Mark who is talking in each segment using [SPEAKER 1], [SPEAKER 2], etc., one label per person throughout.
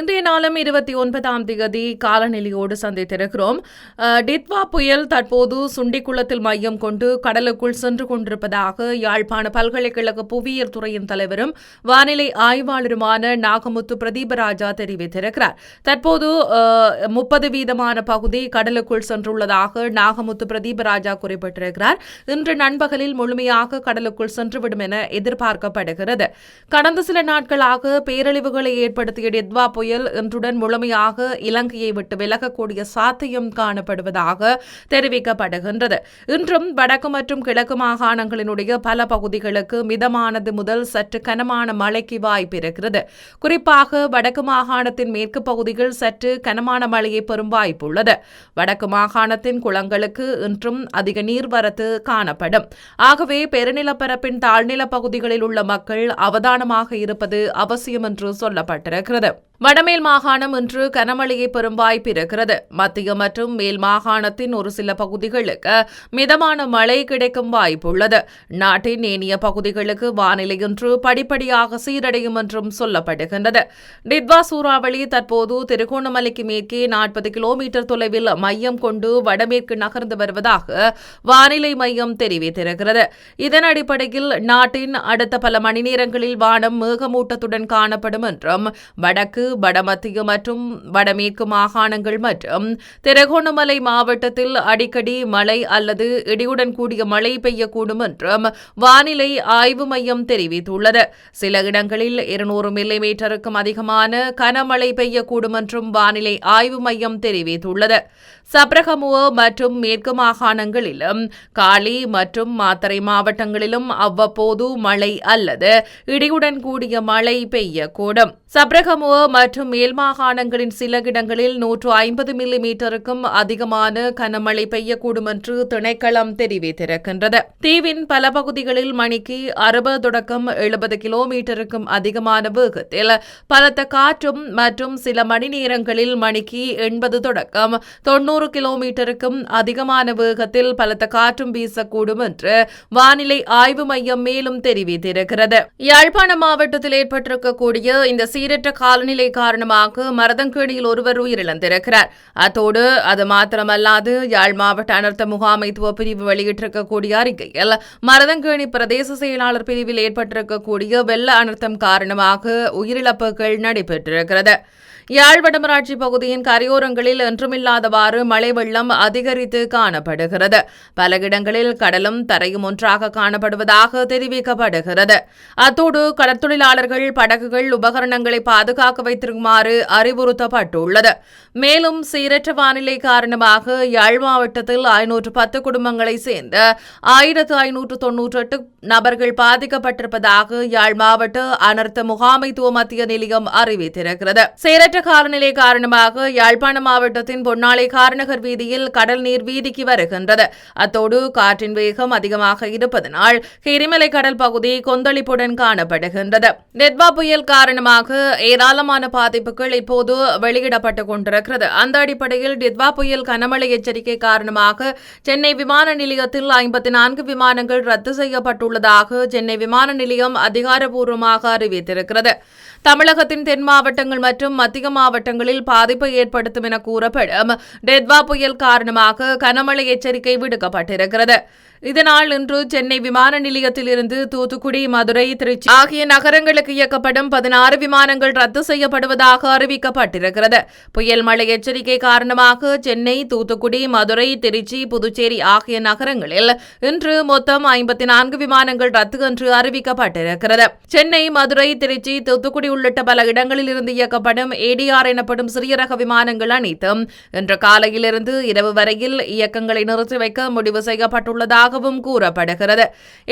[SPEAKER 1] இன்றைய நாளும் இருபத்தி ஒன்பதாம் தேதி காலநிலையோடு சந்தித்திருக்கிறோம். டித்வா புயல் தற்போது சுண்டிக்குளத்தில் மையம் கொண்டு கடலுக்குள் சென்று கொண்டிருப்பதாக யாழ்ப்பாண பல்கலைக்கழக புவியியல் துறையின் தலைவரும் வானிலை ஆய்வாளருமான நாகமுத்து பிரதீபராஜா தெரிவித்திருக்கிறார். தற்போது முப்பது வீதமான பகுதி கடலுக்குள் சென்றுள்ளதாக நாகமுத்து பிரதீபராஜா குறிப்பிட்டிருக்கிறார். இன்று நண்பகலில் முழுமையாக கடலுக்குள் சென்றுவிடும் என எதிர்பார்க்கப்படுகிறது. கடந்த சில நாட்களாக பேரழிவுகளை ஏற்படுத்திய டித்வா புயல் இன்றுடன் முழுமையாக இலங்கையை விட்டு விலகக்கூடிய சாத்தியம் காணப்படுவதாக தெரிவிக்கப்படுகின்றது. இன்றும் வடக்கு மற்றும் கிழக்கு மாகாணங்களினுடைய பல பகுதிகளுக்கு மிதமானது முதல் சற்று கனமான மழைக்கு வாய்ப்பு இருக்கிறது. குறிப்பாக வடக்கு மாகாணத்தின் மேற்கு பகுதிகள் சற்று கனமான மழையை பெறும் வாய்ப்புள்ளது. வடக்கு மாகாணத்தின் குளங்களுக்கு இன்றும் அதிக நீர்வரத்து காணப்படும். ஆகவே பெருநிலப்பரப்பின் தாழ்நில பகுதிகளில் உள்ள மக்கள் அவதானமாக இருப்பது அவசியம் என்று சொல்லப்பட்டிருக்கிறது. வடமேல் மாகாணம் இன்று கனமழையை பெறும் வாய்ப்பு இருக்கிறது. மத்திய மற்றும் மேல் மாகாணத்தின் ஒரு சில பகுதிகளுக்கு மிதமான மழை கிடைக்கும் வாய்ப்புள்ளது நாட்டின் ஏனைய பகுதிகளுக்கு வானிலை இன்று படிப்படியாக சீரடையும் என்றும் சொல்லப்படுகின்றது. டிட்வா சூறாவளி தற்போது திருகோணமலைக்கு மேற்கே நாற்பது கிலோமீட்டர் தொலைவில் மையம் கொண்டு வடமேற்கு நகர்ந்து வருவதாக வானிலை மையம் தெரிவித்திருக்கிறது. இதன் அடிப்படையில் நாட்டின் அடுத்த பல மணி நேரங்களில் வானம் மேகமூட்டத்துடன் காணப்படும் என்றும் வடக்கு வடமத்திய மற்றும் வடமேற்கு மாகாணங்கள் மற்றும் திருகோணமலை மாவட்டத்தில் அடிக்கடி மழை அல்லது இடியுடன் கூடிய மழை பெய்யக்கூடும் என்றும் வானிலை ஆய்வு மையம் தெரிவித்துள்ளது. சில இடங்களில் இருநூறு மில்லிமீட்டருக்கும் அதிகமான கனமழை பெய்யக்கூடும் என்றும் வானிலை ஆய்வு மையம் தெரிவித்துள்ளது. சப்ரகமுவ மற்றும் மேற்கு மாகாணங்களிலும் காலி மற்றும் மாத்தறை மாவட்டங்களிலும் அவ்வப்போது மழை அல்லது இடியுடன் கூடிய மழை பெய்யக்கூடும். சப்ரகமுவ மற்றும் மேல் மாகாணங்களின் சில இடங்களில் நூற்று ஐம்பது மில்லி மீட்டருக்கும் அதிகமான கனமழை பெய்யக்கூடும் என்று திணைக்களம் தெரிவித்திருக்கின்றது. தீவின் பல பகுதிகளில் மணிக்கு அறுபது தொடக்கம் எழுபது கிலோமீட்டருக்கும் அதிகமான வேகத்தில் பலத்த காற்றும் மற்றும் சில மணி நேரங்களில் மணிக்கு எண்பது தொடக்கம் தொண்ணூறு கிலோமீட்டருக்கும் அதிகமான வேகத்தில் பலத்த காற்றும் வீசக்கூடும் என்று வானிலை ஆய்வு மையம் மேலும் தெரிவித்திருக்கிறது. யாழ்ப்பாணம் மாவட்டத்தில் ஏற்பட்டிருக்கக்கூடிய இந்த சீரற்ற காலநிலை காரணமாக மரதங்கேணியில் ஒருவர் உயிரிழந்திருக்கிறார். அத்தோடு அது மாத்திரமல்லாது யாழ் மாவட்ட அனர்த்த முகாமைத்துவ பிரிவு வெளியிட்டிருக்கக்கூடிய அறிக்கையில் மரதங்கேணி பிரதேச செயலாளர் பிரிவில் ஏற்பட்டிருக்கக்கூடிய வெள்ள அனர்த்தம் காரணமாக உயிரிழப்புகள் நடைபெற்றிருக்கிறது. யாழ் வடமராட்சி பகுதியின் கரையோரங்களில் என்றுமில்லாதவாறு மழை வெள்ளம் அதிகரித்து காணப்படுகிறது. பல இடங்களில் கடலும் தரையும் ஒன்றாக காணப்படுவதாக தெரிவிக்கப்படுகிறது. அத்தோடு கடற்தொழிலாளர்கள் படகுகள் உபகரணங்களை பாதுகாக்க வைத்திருக்குமாறு அறிவுறுத்தப்பட்டுள்ளது. மேலும் சீரற்ற வானிலை காரணமாக யாழ் மாவட்டத்தில் ஐநூற்று பத்து குடும்பங்களை சேர்ந்த ஆயிரத்து ஐநூற்று தொன்னூற்றி எட்டு நபர்கள் பாதிக்கப்பட்டிருப்பதாக யாழ் மாவட்ட அனர்த்த முகாமைத்துவ மத்திய நிலையம் அறிவித்திருக்கிறது. சீரற்ற காலநிலை காரணமாக யாழ்ப்பாண மாவட்டத்தின் பொன்னாலை காரநகர் வீதியில் கடல் நீர் வீதிக்கு வருகின்றது. அத்தோடு காற்றின் வேகம் அதிகமாக இருப்பதனால் கிரிமலை கடல் பகுதி கொந்தளிப்புடன் காணப்படுகின்றது. நெட்வா புயல் காரணமாக ஏராளமான பாதிப்புகள் இப்போது வெளியிடப்பட்டுக் கொண்டிருக்கிறது. அந்த அடிப்படையில் டிட்வா புயல் கனமழை எச்சரிக்கை காரணமாக சென்னை விமான நிலையத்தில் ஐம்பத்தி நான்கு விமானங்கள் ரத்து செய்யப்பட்டுள்ளதாக சென்னை விமான நிலையம் அதிகாரப்பூர்வமாக அறிவித்திருக்கிறது. தமிழகத்தின் தென் மாவட்டங்கள் மற்றும் மத்திய மாவட்டங்களில் பாதிப்பை ஏற்படுத்தும் என கூறப்படும் டெட்வா புயல் காரணமாக கனமழை எச்சரிக்கை விடுக்கப்பட்டிருக்கிறது. இதனால் இன்று சென்னை விமான நிலையத்திலிருந்து தூத்துக்குடி மதுரை திருச்சி ஆகிய நகரங்களுக்கு இயக்கப்படும் பதினாறு விமானங்கள் ரத்து செய்யப்படுவதாக அறிவிக்கப்பட்டிருக்கிறது. புயல் மழை எச்சரிக்கை காரணமாக சென்னை தூத்துக்குடி மதுரை திருச்சி புதுச்சேரி ஆகிய நகரங்களில் இன்று மொத்தம் ஐம்பத்தி நான்கு விமானங்கள் ரத்து என்று அறிவிக்கப்பட்டிருக்கிறது. சென்னை மதுரை திருச்சி தூத்துக்குடி உள்ளிட்ட பல இடங்களில் இருந்து இயக்கப்படும் ஏடிஆர் எனப்படும் சிறிய ரக விமானங்கள் அனைத்தும் இன்று காலையிலிருந்து இரவு வரையில் இயக்கங்களை நிறுத்தி வைக்க முடிவு செய்யப்பட்டுள்ளதாக உள்ளதாகவும் கூறப்படுகிறது.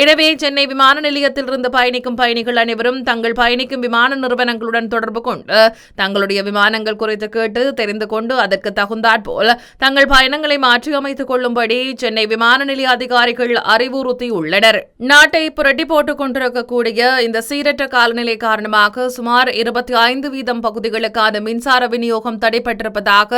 [SPEAKER 1] எனவே சென்னை விமான நிலையத்திலிருந்து பயணிக்கும் பயணிகள் அனைவரும் தங்கள் பயணிக்கும் விமான நிறுவனங்களுடன் தொடர்பு கொண்டு தங்களுடைய விமானங்கள் குறித்து கேட்டு தெரிந்து கொண்டு அதற்கு தகுந்தாற்போல் தங்கள் பயணங்களை மாற்றியமைத்துக் கொள்ளும்படி சென்னை விமான நிலைய அதிகாரிகள் அறிவுறுத்தியுள்ளனர். நாட்டை புரட்டி போட்டுக் கொண்டிருக்கக்கூடிய இந்த சீரற்ற காலநிலை காரணமாக சுமார் இருபத்தி ஐந்து வீதம் பகுதிகளுக்கான மின்சார விநியோகம் தடைபட்டிருப்பதாக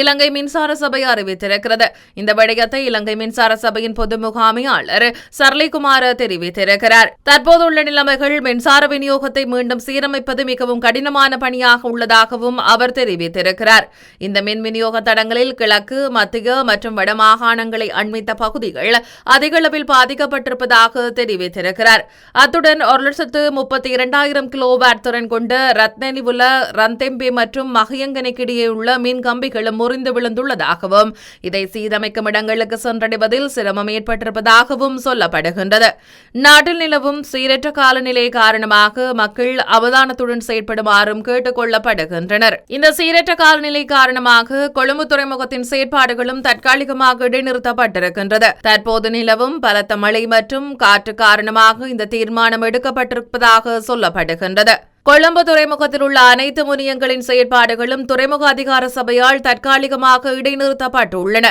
[SPEAKER 1] இலங்கை மின்சார சபை அறிவித்திருக்கிறது. இந்த விடயத்தை இலங்கை மின்சார சபையின் பொதுமுக முகாமையாளர் சர்லிகுமார் தெரிவித்திருக்கிறார். தற்போதுள்ள நிலைமைகள் மின்சார விநியோகத்தை மீண்டும் சீரமைப்பது மிகவும் கடினமான பணியாக உள்ளதாகவும் அவர் தெரிவித்திருக்கிறார். இந்த மின் விநியோக தடங்களில் கிழக்கு மத்திய மற்றும் வடமாகாணங்களை அண்மித்த பகுதிகள் அதிக அளவில் பாதிக்கப்பட்டிருப்பதாக தெரிவித்திருக்கிறார். அத்துடன் ஒரு லட்சத்து முப்பத்தி இரண்டாயிரம் கிலோவாட் திறன் கொண்ட ரத்னனிவுல ரந்தெம்பி மற்றும் மகியங்கனைக்கிடையே உள்ள மின் கம்பிகளும் முறிந்து விழுந்துள்ளதாகவும் இதை சீரமைக்கும் இடங்களுக்கு சென்றடைவதில் சிரமம் ஏற்பட்டிருப்பதாகவும் சொல்லப்படுகின்றது. நாட்டில் நிலவும் சீரற்ற காலநிலை காரணமாக மக்கள் அவதானத்துடன் செயற்படுமாறும் கேட்டுக் கொள்ளப்படுகின்றனர். இந்த சீரற்ற காலநிலை காரணமாக கொழும்பு துறைமுகத்தின் செயற்பாடுகளும் தற்காலிகமாக இடைநிறுத்தப்பட்டிருக்கின்றது. தற்போது நிலவும் பலத்த மழை மற்றும் காற்று காரணமாக இந்த தீர்மானம் எடுக்கப்பட்டிருப்பதாக சொல்லப்படுகின்றது. கொழும்பு துறைமுகத்தில் உள்ள அனைத்து முனியங்களின் செயற்பாடுகளும் துறைமுக அதிகார சபையால் தற்காலிகமாக இடைநிறுத்தப்பட்டுள்ளன.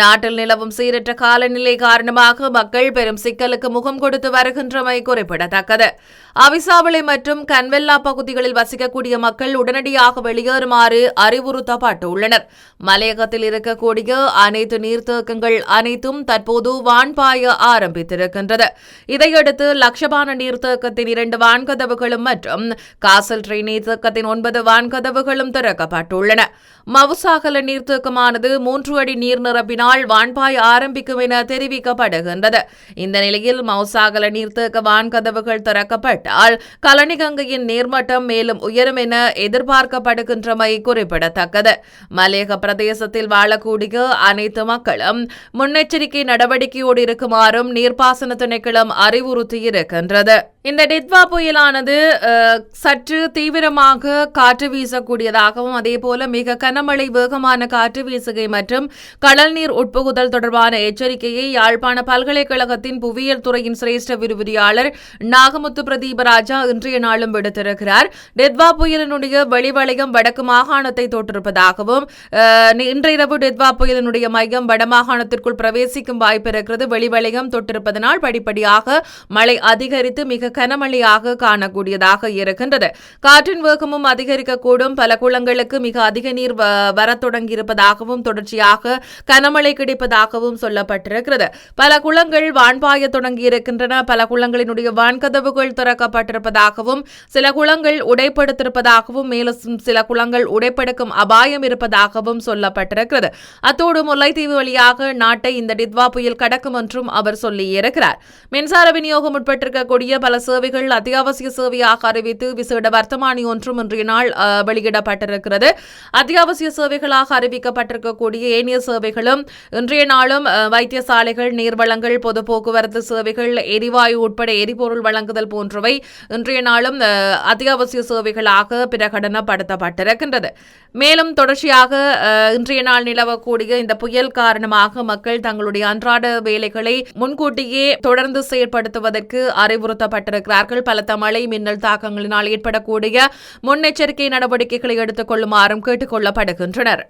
[SPEAKER 1] நாட்டில் நிலவும் சீரற்ற காலநிலை காரணமாக மக்கள் பெரும் சிக்கலுக்கு முகம் கொடுத்து வருகின்றமை குறிப்பிடத்தக்கது. அவிசாவளை மற்றும் கன்வெல்லா பகுதிகளில் வசிக்கக்கூடிய மக்கள் உடனடியாக வெளியேறுமாறு அறிவுறுத்தப்பட்டுள்ளனர். மலையகத்தில் இருக்கக்கூடிய அனைத்து நீர்த்தேக்கங்கள் அனைத்தும் தற்போது வான்பாய ஆரம்பித்திருக்கின்றது. இதையடுத்து லக்ஷபான நீர்த்தேக்கத்தின் இரண்டு வான்கதவுகளும் மற்றும் காசல் ட்ரெயின் நீர்த்தேக்கத்தின் ஒன்பது வான்கதவுகளும் திறக்கப்பட்டுள்ளன. மவுசாகல நீர்த்தேக்கமானது மூன்று அடி நீர் நிரப்பினால் வான்பாய் ஆரம்பிக்கும் என தெரிவிக்கப்படுகின்றது. இந்த நிலையில் மவுசாகல நீர்த்தேக்க வான்கதவுகள் திறக்கப்பட்டால் கலனிகங்கையின் நீர்மட்டம் மேலும் உயரும் என எதிர்பார்க்கப்படுகின்றமை குறிப்பிடத்தக்கது. மலையக பிரதேசத்தில் வாழக்கூடிய அனைத்து மக்களும் முன்னெச்சரிக்கை நடவடிக்கையோடு இருக்குமாறும் நீர்ப்பாசன திணைக்களம் அறிவுறுத்தியிருக்கின்றது. இந்த டெத்வா புயலானது சற்று தீவிரமாக காற்று வீசக்கூடியதாகவும் அதேபோல மிக கனமழை வேகமான காற்று வீசுகை மற்றும் கடல் நீர் உட்புகுதல் தொடர்பான எச்சரிக்கையை யாழ்ப்பாண பல்கலைக்கழகத்தின் புவியியல் துறையின் சிரேஷ்ட விரிவுரையாளர் நாகமுத்து பிரதீபராஜா இன்றைய நாளும் விடுத்திருக்கிறார். டெத்வா புயலினுடைய வெளிவளையம் வடக்கு மாகாணத்தை தொட்டிருப்பதாகவும் இன்றிரவு டெத்வா புயலினுடைய மையம் வடமாகாணத்திற்குள் பிரவேசிக்கும் வாய்ப்பு இருக்கிறது வெளிவளையம் தொட்டிருப்பதனால் படிப்படியாக மழை அதிகரித்து மிக கனமழையாக காணக்கூடியதாக இருக்கின்றது. காற்றின் வேகமும் அதிகரிக்கக்கூடும். பல குளங்களுக்கு மிக அதிக நீர் வ- வரத் தொடங்கியிருப்பதாகவும் தொடர்ச்சியாக கனமழை கிடைப்பதாகவும் சொல்லப்பட்டிருக்கிறது. பல குளங்கள் வான்பாய தொடங்கியிருக்கின்றன. பல குளங்களினுடைய வான்கதவுகள் திறக்கப்பட்டிருப்பதாகவும் சில குளங்கள் உடைப்படுத்திருப்பதாகவும் மேலும் சில குளங்கள் உடைப்படுக்கும் அபாயம் இருப்பதாகவும் சொல்லப்பட்டிருக்கிறது. அத்தோடு முல்லைத்தீவு வழியாக நாட்டை இந்த டித்வா புயல் கடக்கும் என்றும் அவர் சொல்லியிருக்கிறார். மின்சார விநியோகம் உட்பட்டிருக்கக்கூடிய பல சேவைகள் அத்தியாவசிய சேவையாக அறிவித்து விசேட வர்த்தமானி ஒன்றும் இன்றைய நாள் வெளியிடப்பட்டிருக்கிறது. அத்தியாவசிய சேவைகளாக அறிவிக்கப்பட்டிருக்கக்கூடிய ஏனைய சேவைகளும் இன்றைய நாளும் வைத்தியசாலைகள் நீர்வளங்கள் பொது போக்குவரத்து சேவைகள் எரிவாயு உட்பட எரிபொருள் வழங்குதல் போன்றவை இன்றைய நாளும் அத்தியாவசிய சேவைகளாக பிரகடனப்படுத்தப்பட்டிருக்கின்றது. மேலும் தொடர்ச்சியாக இன்றைய நாள் நிலவக்கூடிய இந்த புயல் காரணமாக மக்கள் தங்களுடைய அன்றாட வேலைகளை முன்கூட்டியே தொடர்ந்து செயற்படுத்துவதற்கு அறிவுறுத்தப்பட்டிருக்கிறார்கள் பலத்த மழை மின்னல் தாக்கங்களினால் ஏற்படக்கூடிய முன்னெச்சரிக்கை நடவடிக்கைகளை எடுத்துக் கொள்ளுமாறும் கேட்டுக் கொள்ளப்படுகின்றனர்.